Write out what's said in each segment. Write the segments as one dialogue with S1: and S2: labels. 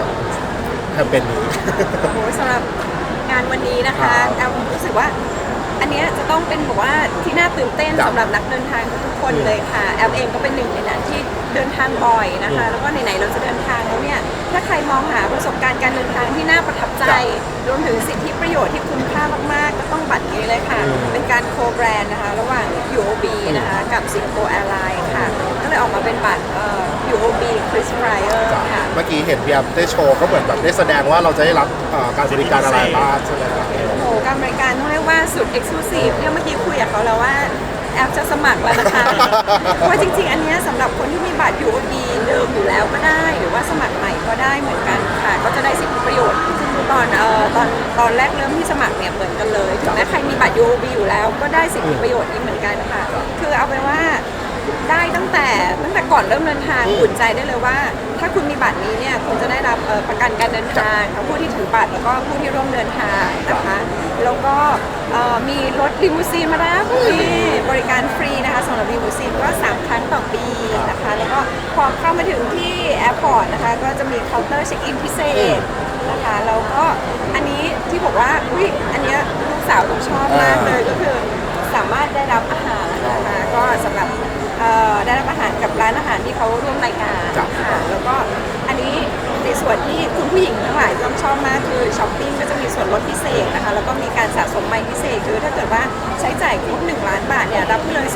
S1: กับ
S2: แคมเปญนี้
S3: โอ้โหสำหรับงานวันนี้นะคะ
S2: ครับ
S3: แอมรู้สึกว่า อันเนี้ยจะต้องเป็นแบบว่าที่น่าตื่นเต้น
S2: ครับ
S3: สำหรับนักเดินทางทุกคนเลยค่ะแอมเองก็เป็นหนึ่งในนั้นที่เดินทางบ่อยนะคะแล้วก็ไหนๆเราจะเดินทางแล้วเนี่ย ถ้าใครมองหาประสบการณ์การเดินทางที่น่าประทับใจ รวมถึงสิทธิประโยชน์ที่คุ้มค่ามาก ๆ ก็ต้องบัตรนี้เลยค่ะ เป็นการโคแบรนด์นะคะ ระหว่าง UOB นะคะ กับ Singapore Airlines ค่ะ ก็เลยออกมาเป็นบัตรเอ่อ UOB Chris Flyer ค่ะ
S2: เมื่อกี้เห็นพี่แอมได้โชว์ก็เหมือนแบบได้แสดงว่าเราจะได้รับเอ่อการบริการอะไรบ้างใช่ไหมครับ
S3: โอ้โหการบริการต้องเรียกว่าสุดเอกซ์คลูซีฟเนี่ยเมื่อกี้คุยกับเขาแล้วว่า แอปจะสมัครแล้วนะคะเพราะว่าจริง ๆ อันเนี้ยสำหรับคนที่มีบัตร UOB เดิมอยู่แล้วก็ได้ หรือว่าสมัครใหม่ก็ได้เหมือนกันค่ะ ก็จะได้สิทธิประโยชน์ตอนเอ่อตอนตอนแรกเริ่มที่สมัครเนี่ยเหมือนกันเลยถึงแม้ใครมีบัตร UOB อยู่แล้วก็ได้สิทธิประโยชน์นี้เหมือนกันค่ะ คือเอาไปนว่า ได้ตั้งแต่ตั้งแต่ก่อนเริ่มเดินทางอุ่นใจได้เลยว่า ถ้าคุณมีบัตรนี้เนี่ยคุณจะได้รับเอ่อประกันการเดินทางทั้งผู้ที่ถือบัตรแล้วก็ผู้ที่ร่วมเดินทางนะคะแล้วก็เอ่อมีรถลิมูซีนมาแล้วมีบริการฟรีนะคะสำหรับลิมูซีนก็ 3 ครั้งต่อปีนะคะแล้วก็พอเข้ามาถึงที่แอร์พอร์ตนะคะก็จะมีเคาน์เตอร์เช็คอินพิเศษนะคะแล้วก็อันนี้ที่บอกว่าอุ้ยอันเนี้ยลูกสาวผมชอบมากเลยก็คือสามารถได้รับอาหารนะคะก็สำหรับ เอ่อได้รับอาหารกับร้านอาหารที่เขาร่วมรายการ
S2: ครับ
S3: ค่ะแล้วก็ อันนี้ในส่วนที่คุณผู้หญิงทั้งหลายต้องชอบมากคือช้อปปิ้งก็จะมีส่วนลดพิเศษนะคะแล้วก็มีการสะสมไมล์พิเศษคือถ้าเกิดว่าใช้จ่ายครบ1ล้านบาทเนี่ยรับไปเลย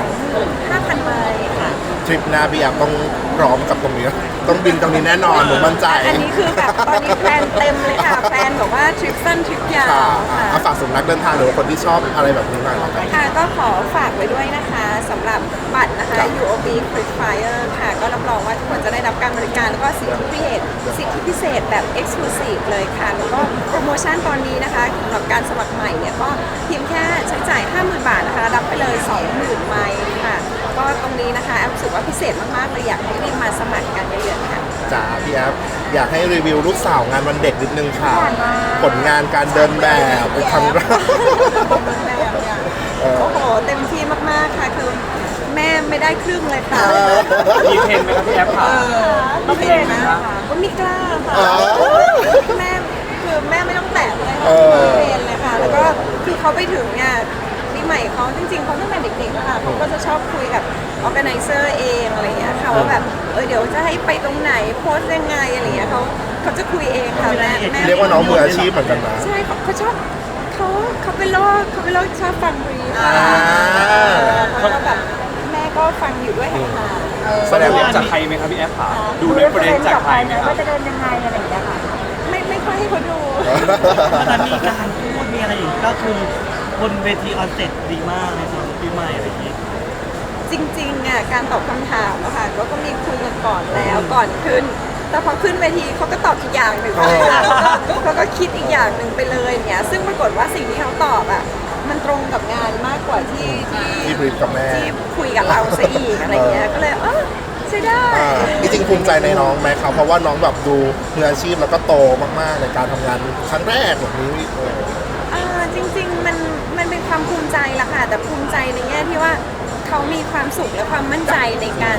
S3: 25,000ไมล์ค่ะ
S2: ทริปหน้าพี่แอมต้องพร้อมกับตรงนี้ ต้องบินตรงนี้แน่นอนผมมั่นใจ
S3: อันนี้คือแบบตอนนี้แพลนเต็มเลยค่ะแพลนแบบว่าทริปสั้นทริปยา
S2: ค่ะ
S3: วค่ะ
S2: เอาฝากสำนักเดินทางหรือว่าคนที่ชอบอะไรแบบนี้หน่อยละกัน
S3: ค่ะก็ขอฝากไว้ด้วยนะคะสำหรับบัตรนะคะ
S2: ครับ
S3: UOB Quick Flyer ค่ะ ก็รับรองว่าทุกคนจะได้รับการบริการแล้วก็สิทธิพิเศษสิทธิพิเศษแบบ Exclusive เลยค่ะ แล้วก็โปรโมชั่นตอนนี้นะคะสำหรับการสมัครใหม่เนี่ยก็เพียงแค่ใช้จ่าย 50,000 บาทนะคะ รับไปเลย 20,000 ไมล์ค่ะ ก็ตรงนี้นะคะแอมรู้สึกว่าพิเศษมากๆเลยอยากให้รีบมาสมัครกันเยอะๆค่ะ
S2: จ๋าพี่แอฟอยากให้รีวิวลูกสาวงานวันเด็กนิดนึงค่ะ ผลงานการเดินแบบเป็นครั้งแรกเออ
S3: โอ้โห เต็มที่มาก ๆ ค่ะ คือ แม่ไม่ได้ครึ่งเลยค่ะ
S1: มีเพลงไหมครับพี่แอปค่ะ
S3: ก็เพลงนะคะก็ไม่กล้าค่ะ
S2: อ๋อ
S3: แม่คือแม่ไม่ต้องแตะเลย
S2: เอ
S3: ค่ะ
S2: อ
S3: เพลงเลยค่ะ แล้วก็คือเขาไปถึงเนี่ยปีใหม่เขาจริงๆเขาตั้งแต่เด็กๆแล้วค่ะเขาก็จะชอบคุยกับ organizer เองอะไรอย่างเงี้ยค่ะว่าแบบเออเดี๋ยวจะให้ไปตรงไหนโพสต์ยังไงอะไรอย่างเงี้ยเขาเขาจะคุยเองค่ะแม่แม่
S2: เรียกว่าน้องมืออาชีพเหมือนกันนะ
S3: ใช่เขาเขาชอบเขาเขาเป็นโรคเขาเป็นโรคชอบฟังบรีฟ
S2: อ่า
S3: เขาก็แบบแม่ก็ ฟังอยู่ด้วยห่างๆ
S2: แสดงว่า
S1: จากใครไหมครับพี่แอปค่ะดูเรฟเฟรนซ์จากใครไหมครับ
S4: ว่าจะเดินยังไงอะไรอย่างเงี้ยค่ะ
S3: ไม่ไม่ค่อยให้เขาดู
S1: มันมีการพูดมีอะไรอย่างนี้ก็คือบนเวทีออนเซ็ตดีมากในส่วนของปีใหม่อะไรอย่างนี้
S3: จริงๆอะการตอบคำถามอะค่ะก็ก็มีคุยกันก่อนแล้วก่อนขึ้น แต่พอขึ้นเวทีเขาก็ตอบอีกอย่างหนึ่ง
S2: อ๋อ
S3: เขาก็คิดอีกอย่างหนึ่งไปเลยเนี่ยซึ่งปรากฏว่าสิ่งที่เขาตอบอะ มันตรงกับงานมากกว่าที่ที่
S2: ที่บรีฟกับแม่
S3: ที่คุยกับเราซะอีกอะไรเงี้ย ก็เลยเออใช่ได้
S2: อ่าจริงๆภูมิใจในน้องไหมครับ เพราะว่าน้องแบบดูมืออาชีพแล้วก็โตมากๆ ในการทำงานครั้งแรกแบบนี้เออ
S3: อ่าจริง ๆ มันมันเป็นความภูมิใจละค่ะ แต่ภูมิใจในแง่ที่ว่าเขามีความสุขและความมั่นใจในการ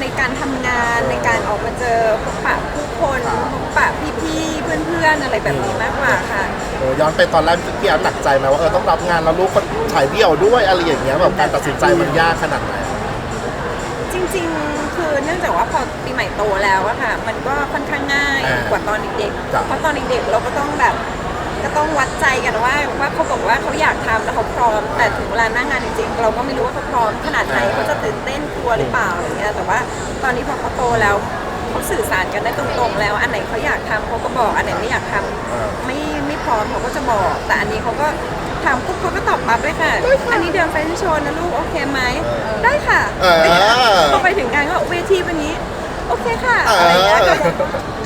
S3: ในการทำงานในการออกมาเจอพบปะผู้คนพบปะพี่ๆเพื่อนๆอะไรแบบนี้มากกว่าค่ะ
S2: เออย้อนไปตอนแรกพี่แอฟหนักใจไหมว่าเออต้องรับงานแล้วลูกคนถ่ายเดี่ยวด้วยอะไรอย่างเงี้ยแบบการตัดสินใจมันยากขนาดไหน
S3: จริงๆ คือเนื่องจากว่าพอปีใหม่โตแล้วอะค่ะ มันก็ค่อนข้างง่าย
S2: อ่าก
S3: ว่าตอนเด็ก
S2: จ้ะ
S3: ๆเพราะตอนเด็กๆ เราก็ต้องแบบก็ต้องวัดใจกันว่าว่าเขาบอกว่าเขาอยากทำแล้วเขาพร้อม แต่ถึงเวลาหน้างานจริงๆ เราก็ไม่รู้ว่าเขาพร้อมขนาดไหนเขาจะตื่นเต้นกลัวหรือเปล่าอะไรเงี้ย แต่ว่าตอนนี้พอเขาโตแล้วเขาสื่อสารกันได้ตรงๆ แล้ว อันไหนเขาอยากทำเขาก็บอก อันไหนไม่อยากทำ
S2: อ่า
S3: ไม่ไม่ พร้อมเขาก็จะบอก แต่อันนี้เขาก็ถามปุ๊บเขาก็ตอบปั๊บด้วยค่ะ อันนี้เดินแฟชั่นโชว์นะลูกโอเคไหมได้ค่ะ
S2: เออ
S3: พอไปถึงงานก็เวทีวันนี้ โอเคเคค่ะ
S2: เอออ
S3: อะไรเงี้ยก็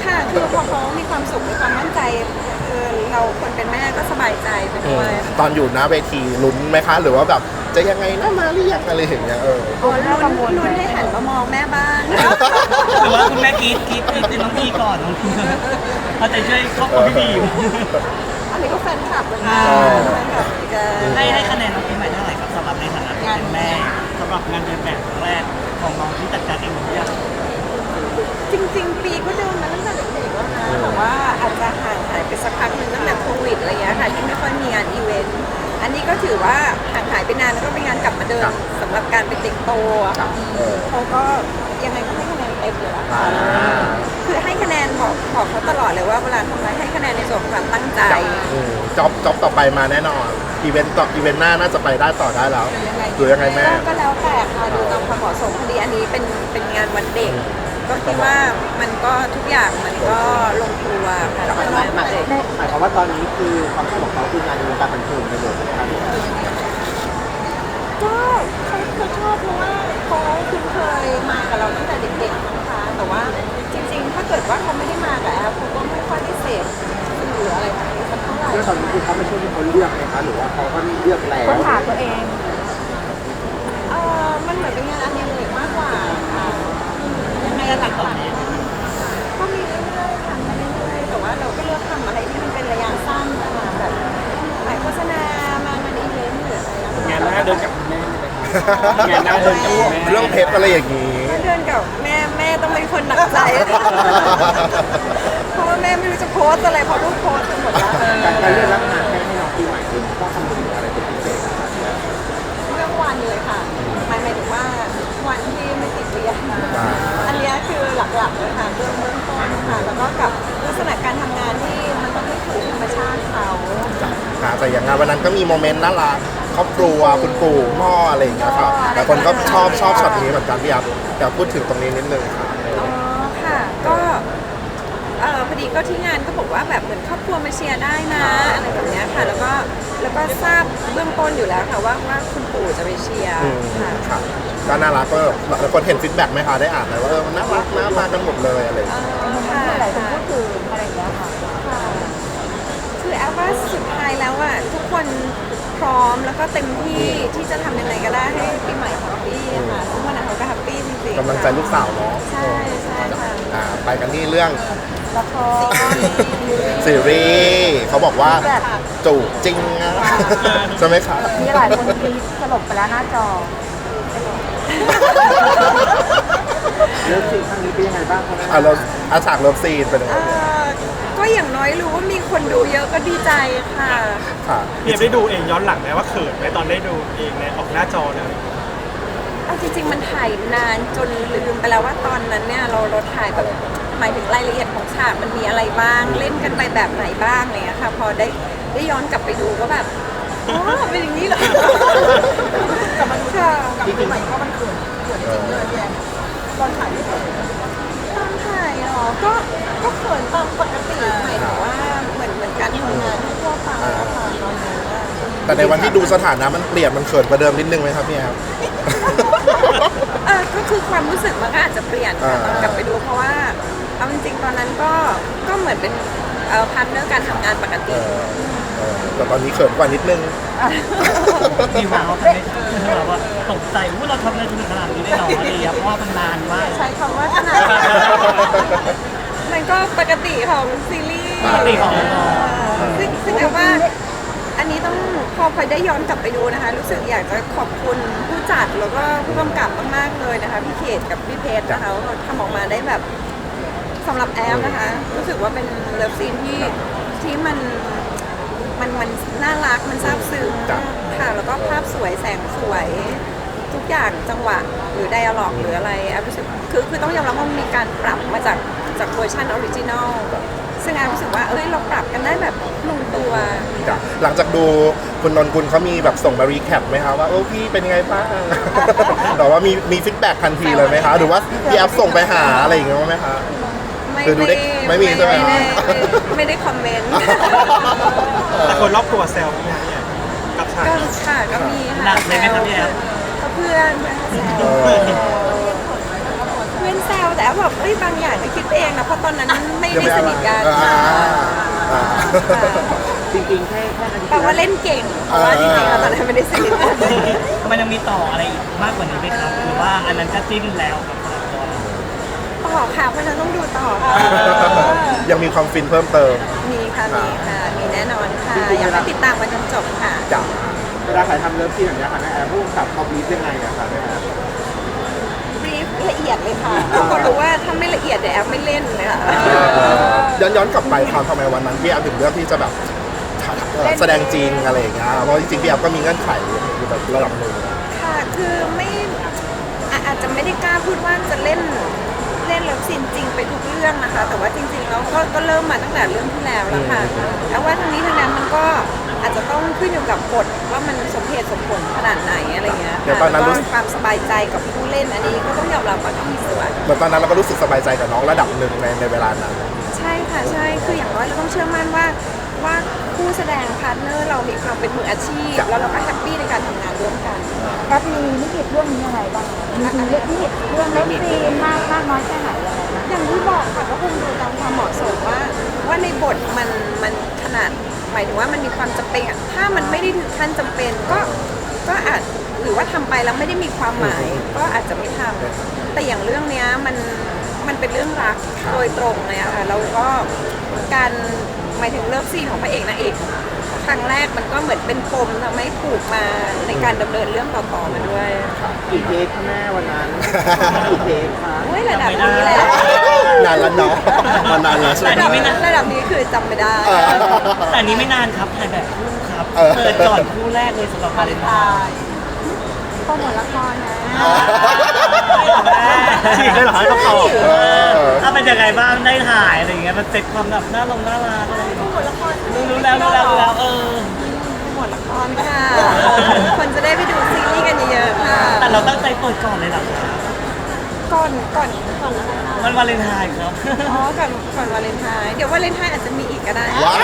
S3: ค่ะคือพอเขามีความสุขมีความมั่นใจเออเราคนเป็นแม่ก็สบายใจไป
S2: อื
S3: ด้ว
S2: ม
S3: ย
S2: ตอนอยู่หน้าเวทีลุ้นไหมคะ หรือว่าแบบ จะยังไงนะมาหรือยังอะไรอย่างเงี้ยเออ
S3: อ๋อลุ้นลุ้นให้หันมามองแม่บ้าง
S1: หรือว่าคุณแม่กรีดกรีดกรีดเป็นน้องพีก่อนน้องพีเอาใจช่วยครอบครัวพี่บีอยู่
S3: อันนี้ก็แฟนคลับเลยนะ
S1: อ่า
S3: แฟนคลับจะ
S1: ให้ให้คะแนนน้องปีใหม่เท่าไหร่ครับสำหรับในฐานะที่เป็นแม่สำหรับงานเดินแบบครั้งแรกของน้องที่จัดการเองหรือยัง
S3: จริง ๆ ปีก็เดินมาตั้งแต่เด็กๆแล้วนะแต่ว่าอาจจะห่างหายไปสักพักหนึงตั้งแต่โควิดอะไรเงี้ยค่ะที่ไม่ค่อยมีงานอีเวนต์ อันนี้ก็ถือว่าห่างหายไปนานแล้วก็เป็นงานกลับมาเดิน
S2: ครับ
S3: สำหรับการเป็นเด็กโตอะค่ะ
S2: เออ
S3: เขาก็ยังไงก็ให้คะแนนเต็มอยู่แล้ว
S2: อ่า
S3: ค่ะคือให้คะแนนบอกบอกเขาตลอดเลยว่าเวลาทำอะไรให้คะแนนในส่วนของความตั้งใจ
S2: อืมจ็อบจ็อบต่อไปมาแน่นอนอีเวนต์ต่ออีเวนต์หน้าน่าจะไปได้ต่อได้แล้วหรือยังไงแม่
S3: ก็แล้วแต่ค่ะดูตามความเหมาะสมพอดีอันนี้เป็นเป็นงานวันเด็ก ก็คิดว่ามันก็ทุกอย่างมันก็ลงตัวค่ะสำหรับวันเด็ก
S4: หมายความว่าตอนนี้คือความสุขของเขาคืองานในวงการบันเทิงไปเลยนะครับ
S3: ก็เขาเขาชอบเพราะว่าเขาคุ้นเคยมากับเราตั้งแต่เด็กๆนะคะแต่ว่าจริง ๆ ถ้าเกิดว่าเขาไม่ได้มากับแอฟเขาก็ไม่ค่อยได้เสพสื่ออะไรแบบนี้สักเท่าไหร่
S4: เรื่องตอนนี้คือเขาไม่ช่วยที่เขาเลือกไหมคะหรือว่าเขาก็เลือกแล้ว
S3: ค้นหาตัวเองเออมันเหมือนเป็นงานอดิเรกมากกว่าค่ะ ยังไงหลักๆก็มีเรื่อยๆทำมาเรื่อยๆแต่ว่าเราก็เลือกทำอะไรที่มันเป็นระยะสั้นนะคะแบบถ่ายโฆษณามางานอีเวนต์หรืออะไรอย่างเงี้ย
S4: งานหน้าเดินกับคุณแม่เลยครับงานหน้าเดินกับคุณแม่
S2: เรื่องเพชรอะไรอย่างนี้
S3: ถ้าเดินกับแม่แม่ต้องเป็นคนหนักใจเพราะว่าแม่ไม่รู้จะโพสต์อะไรเพราะลูกโพสต์ไปหมดแล้ว
S4: การการเลือกรับ
S3: ก็กับลักษณะการทำงานที่มันต้องให้ถูกธรรมชาติเขา
S2: ค่ะแต่อย่างงานวันนั้นก็มีโมเมนต์น่ารักครอบครัวคุณปู่พ่ออะไรอย่างเงี้ยครับแต่คนก็ชอบชอบช็อตนี้เหมือนกันพี่อัพอยากพูดถึงตรงนี้นิดนึงค่ะ
S3: อ๋อค่ะก็เออพอดีก็ที่งานก็บอกว่าแบบเหมือนครอบครัวมาเชียร์ได้นะอะไรแบบเนี้ยค่ะ แล้วก็แล้วก็ ทราบเบื้องต้นอยู่แล้วค่ะว่าว่าคุณปู่จะไปเชียร์
S2: อืม
S3: ค่ะ
S2: ค่ะก็น่ารักก็แล้วคนเห็นฟีดแบ็กไหมคะได้อ่านไหมว่าเออมันน่ารักนะมากันหมดเลยอะไรอย่าง
S3: เอ
S2: เงี้ย
S3: อค่ะหลายคนพูดถึงอะไรอย่างเงี้ยค่ะค่ะคือแอฟว่าสุดท้ายแล้วอะทุกคนพร้อมแล้วก็เต็มที่ที่จะทำยังไงก็ได้ให้ปีใหม่แฮปปี้อะค่ะทุกคนอะเขาก็แฮปปี้จริงๆ
S2: กำลังใจลูกสาวเนาะ
S3: ใช่ใช่ค่ะ
S2: อ่าไปกันที่เรื่อง
S3: ละคร
S2: ซีรีส์เขาบอกว่าจูบจริงอะใช่ไหมคะ
S5: มีหลายคนกรีดสลบไปแล้วหน้าจอ
S4: เรื่องสิ่งครั้งนี้เป็นยังไงบ้างครับแม่
S2: อะเราอาฉากเลิฟซีนเป็นยังไง
S3: เอ่อก็อย่างน้อยรู้ว่ามีคนดูเยอะก็ดีใจค่ะ
S2: ค่ะ
S6: พี่เอฟได้ดูเองย้อนหลังไหมว่าเขินไหมตอนได้ดูเองในออกหน้าจอเลย
S3: เอาจริงๆมันถ่ายนานจนลืมไปแล้วว่าตอนนั้นเนี่ยเราเราถ่ายแบบหมายถึงรายละเอียด ของฉากมันมีอะไรบ้างเล่นกันไปแบบไหนบ้างอะไรเลยค่ะ พอได้ได้ย้อนกลับไปดูก็แบบอ๋อเป็นอย่างนี้เหรอ กลับมาดูค่ะกลับไปใหม่ก็มันเขินเขินจริงเลยแย่ตอนถ่ายไม่เขินตอนถ่ายเหรอก็ก็เขินตามปกติหมายถึงว่าเหมือนเหมือนการทำงานทั่วไปอะค่ะตอนนั้นอะ
S2: แต่ในวันที่ดูสถานะมันเปลี่ยนมันเขินกว่าเดิมนิดนึงไหมครับพี่แอฟ
S3: เออก็คือความรู้สึกมันก็อาจจะเปลี่ยนค่ะ
S2: อ่า
S3: ตอนกลับไปดูเพราะว่า เอาจริงๆตอนนั้นก็ก็เหมือนเป็นเอ่อพาร์ทเนอร์การทำงานปก
S2: เอ
S3: ติ
S2: อเออแต่ตอนนี้เขินกว่านิดนึง
S1: มีว้าวกันไหมแบบว่าตกใจว่าเราทำอะไรถึงขนาดนี้ได้หรอดีอะเพราะว่ามันนานมาก
S3: ใช้คำว่าขนาดมันก็ปกติของซีรีส์
S1: ปกติของ
S3: เออซึ่งซึ่งแต่ว่า อันนี้ต้องพอพลอยได้ย้อนกลับไปดูนะคะ รู้สึกอยากจะขอบคุณผู้จัดแล้วก็ผู้กำกับมากๆเลยนะคะ พี่เขตกับพี่เพชรนะคะว่าเขาทำออกมาได้แบบ สำหรับแอฟนะคะ รู้สึกว่าเป็นเลิฟซีนที่ที่มันมันมันน่ารักมันซาบซึ้ง
S2: จ้ะ
S3: ค่ะแล้วก็ภาพสวยแสงสวย ทุกอย่างจังหวะหรือไดอะล็อกหรืออะไรแอฟรู้สึกคือคือต้องยอมรับว่ามันมีการปรับมาจากจากเวอร์ชันออริจินอลซึ่งแอฟรู้สึกว่าเอ้ยเราปรับกันได้แบบลงตัว
S2: จ้ะหลังจากดูคุณนนกุลเขามีแบบส่งมารีแคปไหมคะว่าโอ้พี่เป็นยังไงบ้าง แต่ว่ามีมีฟีดแบ็กทันทีเลยไหมคะ หรือว่าพี่แอฟส่งไปหาอะไรอย่างเงี้ยไหมคะ
S3: ไม่
S2: คือดูได้ไม่มีใช่ไหม
S3: ไม่ได้ไม่ได้คอมเมนต์
S6: แต่คนรอบตัวแซวพี่นะเนี่ยกับฉาก
S3: ก็
S6: นี้
S3: ค่ะก็มีค่ะ
S1: หนักเลยไหมครับพี่แอฟ
S3: ก็เพื่อนแซว
S2: เออ
S3: เพื่อนแซวแต่แอฟแบบเอ้ยบางอย่างก็คิดเองนะเพราะตอนนั้นไม่ได้สนิทกัน
S2: อ่าอ่า
S4: จริงๆแค่แค่นาที
S3: แปลว่าเล่นเก่งเพราะว่าจริงๆแล้วตอนนั้นไม่ได้สนิทกัน
S1: มันยังมีต่ออะไรอีกมากกว่านี้ไหมครับ หรือว่าอันนั้นก็จิ้นแล้วกับสำหรับตัวเรา
S3: ต่อค่ะ เพราะฉะนั้นต้องดูต่อค่ะ
S2: ยังมีความฟินเพิ่มเติม
S3: มีค่ะมีค่ะมีแน่นอนค่ะ อยากให้ติดตามมาจนจบค่ะ
S2: จาก
S4: เวลาถ่ายทำเลิฟซีนอย่างเงี้ยค่ะแม่แอฟผู้กำกับเขาบีบยังไงอะคะแม่แอฟ
S3: บรีฟละเอียดเลยค่ะเพราะเขารู้ว่าถ้าไม่ละเอียดเดี๋ยวแอฟไม่เล่นเลยค่ะ
S2: ย้อนย้อนกลับไปความทำไมวันนั้นพี่แอฟถึงเลือกที่จะแบบเอ่อแสดงจริงอะไรอย่างเงี้ยเพราะจริงๆพี่แอฟก็มีเงื่อนไขอยู่แบบระดับหนึ่ง
S3: ค่ะ คือไม่อะอาจจะไม่ได้กล้าพูดว่าจะเล่น เล่นเลิฟซีนจริงไปทุกเรื่องนะคะ แต่ว่าจริงๆแล้วก็ก็เริ่มมาตั้งแต่เรื่องที่แล้วแล้วค่ะแล้วว่าทั้งนี้ทั้งนั้นมันก็อาจจะต้องขึ้นอยู่กับบทว่ามันสมเหตุสมผลขนาดไหนอะไรเงี้ย
S2: เดี๋ยว
S3: ค่ะ
S2: ตอนนั้น
S3: แล้ว
S2: รู้
S3: ก็
S2: สึก
S3: ความสบายใจกับผู้เล่นอันนี้ก็ต้องยอมรับว่าก็มีส่วน
S2: เหมือนตอนนั้นเราก็รู้สึกสบายใจกับน้องระดับหนึ่งในในเวลานั้น
S3: ใช่ค่ะใช่คืออย่างน้อยเราต้องเชื่อมั่นว่า ว่าผู้แสดงพาร์ทเนอร์เรามีความเป็นมืออาชีพ
S2: จ้ะ
S3: แล้วเราก็แฮปปี้ในการทำงานร่วมกัน
S5: แอปมีนิกิจเรื่องนี้ยังไงบ้างมีเรื่องนิกิจเรื่องเลิฟซีนมากมากน้อยแค่ไหนยังไงบ้าง
S3: อย่างที่บอกค่ะก็คงดูตามความเหมาะสมว่า ว่าในบทมันมันขนาดหมายถึงว่ามันมีความจำเป็นอะถ้ามันไม่ได้ถึงขั้นจำเป็นก็ก็อาจหรือว่าทำไปแล้วไม่ได้มีความหมาย ก็อาจจะไม่ทำแต่อย่างเรื่องเนี้ยมันมันเป็นเรื่องรักโดยตรงเลยอะค่ะแล้วก็การ หมายถึงเลิฟซีนของพระเอกนางเอกครั้งแรกมันก็เหมือนเป็นปมทำให้ผูกมาในการดำเนินเรื่องต่อๆมาด้วย
S4: กี่เทคคะแม่วันนั้นกี่เทคคะ
S3: โอ้ยระดับนี้แหละ
S2: นานแล้วเนาะมันนานแล้วใช่ไหม
S3: ระดับระดับนี้คือจำไม่ได้
S2: เออ
S1: แต่อันนี้ไม่นานครับถ่ายแบบคู่ครับ
S2: เออ
S1: เปิดก่อนคู่แรกเลยสำหรับวาเลนไทน์
S5: โปรโมทละครนะ
S1: ฉีกเลยเหรอครับเขา
S2: เออ
S1: ถ้าเป็นยังไงบ้างได้ถ่ายอะไรอย่างเงี้ยมันเซ็ตความแบบน่าลงน่ารักอะไรอย่างเงี้ยรู้รู้แล้วรู้แล้วรู้แล้วเออ
S3: หมดละครค่ะ คนจะได้ไปดูซีรีส์กันเยอะๆค่ะ
S1: แต่เราตั้งใจเปิดก่อนเลยเหรอครับ
S3: ก่อนก่อนก่อน
S1: มันวาเลนไทน์ครับ
S3: อ๋อ ก่อนก่อนวาเลนไทน์เดี๋ยววาเลนไทน์อาจจะมีอีกก็ได้
S2: ว้า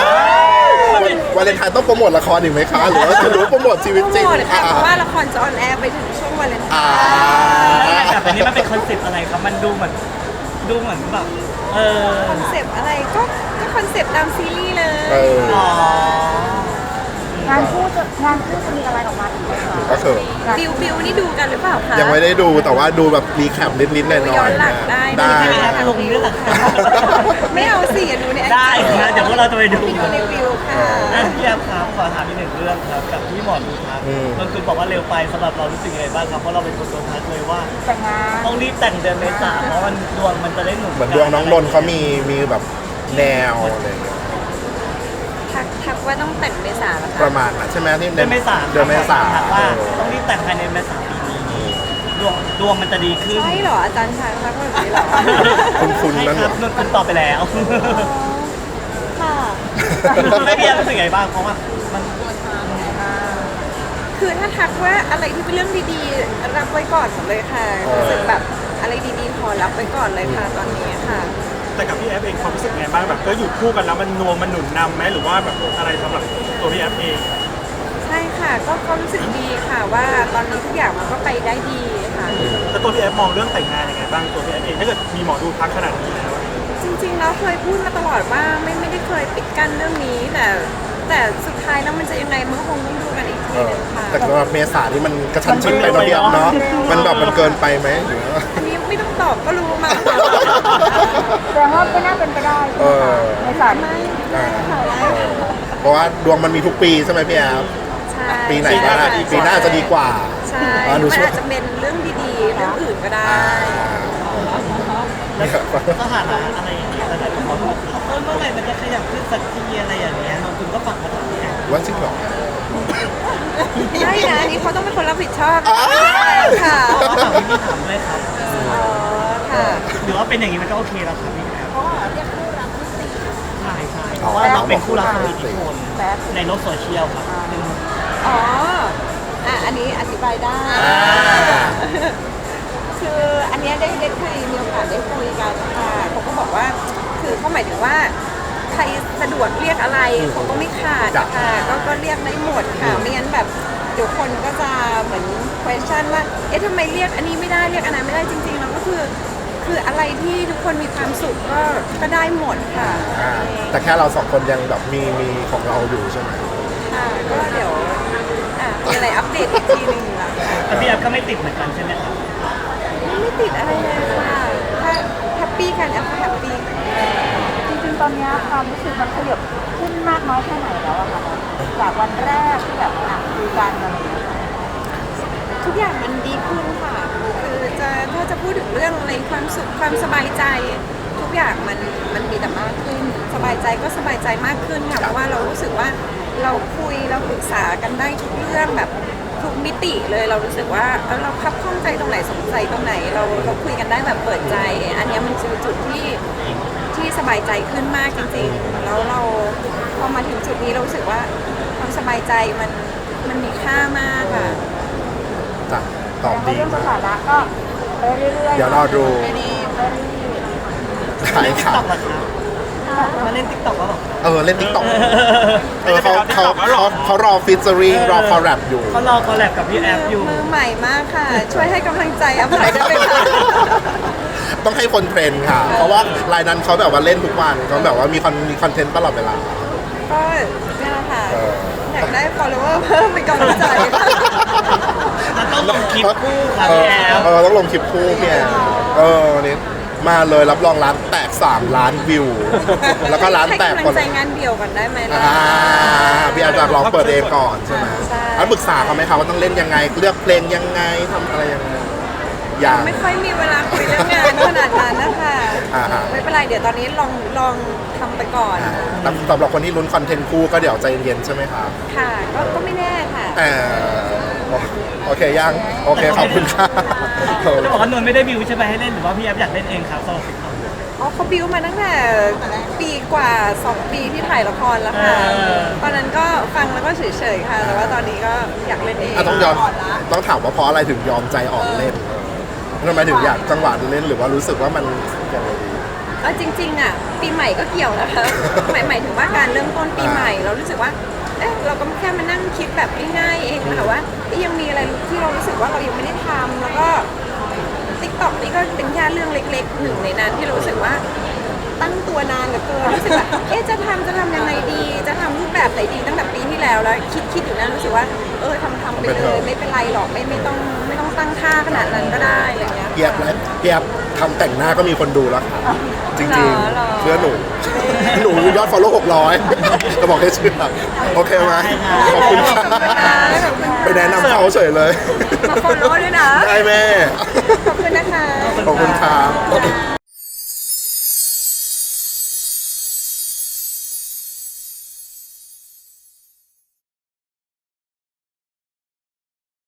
S2: ววาเลนไทน์ต้องโปรโมทละครอีกไหมคะ หรือว่าจะรู้โปรโมทชีวิตจริง
S3: โปรโมทค่ะ
S2: อ่า
S3: เพราะว่าละครจะออนแอร์ไปถึงช่ วงวาเลนไท
S2: อ่า
S3: น์
S1: แต่แบบนี้มันเป็นคอนเซ็ปต์อะไรครับ มันดูเหมือนดูเหมือนแบบเออ
S3: คอนเซปต์อะไรก็ก็คอนเซปต์ตามซีรีส์เล
S2: เอยอ
S1: อ๋องา
S5: นคู่จะงานคู่จะมีอะไรออกมาอีกไหมคะ
S2: ก็คือ
S3: บิวบิวนี่ดูกันหรือเปล่าคะ
S2: ยังไม่ได้ดูแต่ว่าดูแบบรีแคปนิดๆหน่อยๆ
S3: ย้อนหลังได้
S2: ได้
S1: ไม่ได้ลงด้วยเหรอครับ
S3: ไม่เอาสิอย่าดูใน IG
S1: ได้ครับเดี๋ยวพวกเราจะไปดู
S3: ไปดูในวิวค่ะ
S1: อะพี่แอมครับ ขอถามอีกหนึ่งเรื่องครับกับพี่หมอดูครับ
S2: อืม
S1: นนท์คุณบอกว่าเร็วไปสำหรับเรารู้สึกยังไงบ้างครับเพราะเราเป็นคนโดนทักเลยว่า
S5: แต่งงาน
S1: ต้องรีบแต่งเดือนเมษาเพราะมันดวงมันจะได้หนุน
S2: เหมือนดวงน้องนนท์เขามีมีแบบแนวอะไรอย่างเงี้ย
S3: ทักทักว่าต้องแต่งเมษาแล้ว
S2: ป
S3: ค่ะ
S2: ระมาณนั้นใช่ไหมที่
S1: เดือนเมษา
S2: เดือนเมษา
S1: ทักว่า
S2: เออ
S1: ต้องรีบแต่งภายในเมษาปีนี้ดวงดวงมันจะดีขึ้น
S3: ใช่เหรออาจารย์ทักทักว่าแบบนี้เหรอ
S2: คุ้นๆ
S1: ใช่
S2: นั่น
S1: ค
S2: เหร
S1: รั
S2: อบ
S1: นนท์คุณตอบไปแล้ว
S3: ค่ะ
S1: ไม่พี่แอมรู้สึกไงบ้างเพราะว่ามัน
S3: คือถ้าทักว่าอะไรที่เป็นเรื่องดีๆ รับไว้ก่อนหมดเลยค่ะรู้สึกแบบอะไรดีๆขอรับไว้ก่อนเลยค่ะตอนนี้ค่ะ
S6: แต่กับพี่แอฟเองความรู้สึกไงบ้างแบบก็อยู่คู่กันแล้วมันนวมมันหนุนนำไหมหรือว่าแบบอะไรสำหรับตัวพี่แอฟเอง
S3: ใช่ค่ะ ก็ก็รู้สึกดีค่ะว่าตอนนี้ทุกอย่างมันก็ไปได้ดีค่ะ
S6: แต่ตัวพี่แอฟมองเรื่องแต่งงานยังไงบ้างตัวพี่แอฟเองถ้าเกิดมีหมอดูทักขนาดนี้แล้ว
S3: จริงๆแล้วเคยพูดมาตลอดว่าไม่ไม่ได้เคยปิดกั้นเรื่องนี้แต่แต่สุด ท้ายแล้วมันจะยังไงมันก็คงต้องดูกันอีก
S2: เอ
S3: ที
S2: อ
S3: หนึงค่ะ
S2: แต่สำหรับเมษานี่มันกระชั้นชิดไปเนาะพี่แอฟเนาะมันแบบมันเกินไปไหมหรือว่า
S3: อันนี้ไม่ต้องตอบก็รู้มาค่ะ
S5: แสดงว่าไม่น่าเป็นไปได้
S2: เออ
S5: ในสาย
S3: ไม่ไม่ค่ะไม่
S2: เพราะว่าดวงมันมีทุกปีใช่ไหมพี่แอฟ
S3: ใช่
S2: ปีไหนก็ได้ปีหน้าจะดีกว่า
S3: ใช่
S2: อ่าดู
S3: มัน
S2: ช่วย
S3: อาจจะเป็นเรื่องดีๆเรื่องอื่นก็ได้
S1: แล้วสถานะอะไรอย่างเงี้ยหลายๆคนบอกเออเมื่อไหร่มันจะขยับขึ้นสักทีอะไรอย่างเงี้ยนนท์คุณก็ฝากมาถามพี่แอม
S2: ว่าจริงเหรอ
S3: ใช่นะอันนี้เขาต้องเป็นคนรับผิดชอบ
S2: อ้าว
S3: ค่ะ
S1: ก็ถามพี่พี่ถามด้วยครับ
S3: อ๋อค่ะ
S1: หรือว่าเป็นอย่างนี้มันก็โอเคแล้วครับพี่แอมใช่ใช่เพราะว่าเราเป็นคู่รักของอิทธิพลในโลกโซเชียลครับเป็น
S3: อ๋ออะอันนี้อธิบายได้
S2: อ่า
S3: คืออันเนี้ยได้ได้เคยมีโอกาสได้คุยกันค่ะเขาก็บอกว่า คือเขาหมายถึงว่าใครสะดวกเรียกอะไรเขาก็ไม่ขาด
S2: จ้ะ
S3: ค่ะก็ก็เรียกได้หมดค่ะไม่งั้นแบบเดี๋ยวคนก็จะเหมือน question ว่าเอ๊ะทำไมเรียกอันนี้ไม่ได้เรียกอันนั้นไม่ได้จริงๆแล้วก็คือคคืออะไรที่ทุกคนมีความสุขก็ก็ได้หมดค่ะ
S2: อ่าแต่แค่เราสองคนยังแบบมีมีของเราอยู่ใช่ไหม
S3: ค่ะก็เดี๋ยวอะมีอะไรอัปเดตอีกทีหนึ่งละ
S1: แต่พี่แอฟก็ไม่ติดเหมือนกันใช่ไหมครับ
S3: ไม่ติดอะไรเลยค่ะถ้าแฮปปี้กันแอปก็แฮปปี้
S5: จริงๆ ตอนนี้ความรู้สึกมันขยับขึ้นมากน้อยแค่ไหนแล้วอะคะจากวันแรกที่แบบอะคุยกันอะไรอย่างเงี้ย
S3: ทุกอย่างมันดีขึ้นค่ะคือจะถ้าจะพูดถึงเรื่องอะไรความสุขความสบายใจ ทุกอย่างมันมันมีแต่มากขึ้น สบายใจก็สบายใจมากขึ้นค่ะเพราะว่าเรารู้สึกว่าเราคุยเราปรึกษากันได้ทุกเรื่องแบบทุกมิติเลยเรารู้สึกว่าเออเราคับข้องใจตรงไหนสงสัยตรงไหน เราเราคุยกันได้แบบเปิดใจ อันนี้มันคือจุดที่ สบายใจขึ้นมากจริงๆ แล้วเราพอมาถึงจุดนี้เรารู้สึกว่าความสบายใจมันมันมีค่ามากค่ะ
S2: จ้ะตอบ
S5: แต่
S2: ดี
S5: เรื่องส
S2: มาก
S5: ถานะก็ไปเรื่อยๆ
S2: เดี๋ยวรอดู
S3: ไม่ดี
S2: ขาย
S1: ติ๊ก
S2: ขา
S1: ต็อยกเหรอครับมาเล่นติ๊กต็อกแล้วเหรอ
S2: เออเล่นติ๊กต็อกเออเขาเขาเขาเขารอฟิชเจอริงรอคอลแรปอยู่
S1: เขารอคอลแลบกับพี่แอฟอยู่
S3: มือใหม่มากค่ะ ช่วยให้กำลังใจอภัยได้ไหมคะ
S2: ต้องให้คนเทรนค่ะ เพราะว่ารายนั้นเขาแบบว่าเล่นทุกวันเขาแบบว่ามีคอนมีคอนเทนต์ตลอดเวลา
S3: ก็นี่แหละค่ะ
S2: เออ
S3: อยากได้ follower เพิ่มเป็นกำลังใจ
S1: มันต้องลงคลิปคู่ค่ะพี่แอฟ
S2: เออต้องลงคลิปคู่พี่แอฟเออวันนี้มาเลยรับรองร้านแตก 3 ล้านวิว แล้วก็ร้านแตก
S3: ให้
S2: ค
S3: กำลั
S2: น
S3: งใจงานเดี่ยวก่อนได้ไหมล่ะ
S2: อ่าพี่แอฟจะลองเปิดเองก่อนใช่ไหม
S3: ใช่
S2: แล้วปรึกษาเขาไหมคะว่าต้องเล่นยังไง เลือกเพลงยังไงทำอะไรยังไงอ ย่าง
S3: ไม่ค่อยมีเวลาคุยเรื่องงานขนาดนั้นนะคะ
S2: อ่าฮะ
S3: ไม่เป็นไรเดี๋ยวตอนนี้ลองลองทำไปก่อน
S2: อ่าสำหรับคนที่ลุ้นคอนเทนต์คู่ก็เดี๋ยวใจเย็นๆใช่ไหมคะ
S3: ค่ะก็ก็ไม่แน่ค่ะ
S2: แต่โอเคยัง โอเค ขอบคุณค่ะ
S1: จะบอกว่านนท์ไม่ได้บิวใช่ไหมให้เล่นหรือว่าพี่แอฟอยากเล่นเองครับสำหรับติ๊กต็อก
S3: อ๋อเขาบิวมาตั้งแต่ปีกว่า 2 ปีที่ถ่ายละครแล้วค่ะ
S1: เออ
S3: ตอนนั้นก็ฟังแล้วก็เฉยๆค่ะ แต่ว่าตอนนี้ก็อยากเล่นเอง
S2: อะต้องยอมต้องถามว่าเพราะอะไรถึงยอมใจอ่อนเล่น ทำไมถึงอยากจังหวะเล่นหรือว่ารู้สึกว่ามันยังไงดี
S3: เอาจริงๆอะปีใหม่ก็เกี่ยวนะคะหมายหมายถึงว่าการเริ่มต้นปีใหม่ เรารู้สึกว่าเอ๊ะเราก็แค่มานั่งคิดแบบง่ายๆเองค่ะว่าเอ๊ะยังมีอะไรที่เรารู้สึกว่าเรายังไม่ได้ทำแล้วก็ติ๊กต็อกนี่ก็เป็นแค่เรื่องเล็กๆหนึ่งในนั้นที่เรารู้สึกว่า ตั้งตัวนานเหลือเกินรู้สึกว่าเอ๊ะจะทำจะทำยังไงดี จะทำรูปแบบไหนดีตั้งแต่ปีที่แล้วแล้ว คิดคิดอยู่นะรู้สึกว่า ออทำทำไปเลยไม่เป็นไรหรอกไม่ไม่ต้องไม่ต้องตั้งค่าขนาดนั้นก็ได้อะไรเงี้ย
S2: เกียบแล้วเกียบทำแต่งหน้าก็มีคนดูแล้วค่ะจริง
S3: เหรอเหรอ
S2: ๆเชื่อหนู หนูยอดฟอลโล่600จะบอกให้เชื่อโอเคไหมขอบคุณค่ะ
S3: ขอบคุณค่ะขอบคุณค่ะ
S2: ไปแนะนำเขาเฉยเลย
S3: มา follow ด้วยนะ
S2: ได้แม่
S3: ขอบคุณนะคะ
S2: ขอบคุณครับ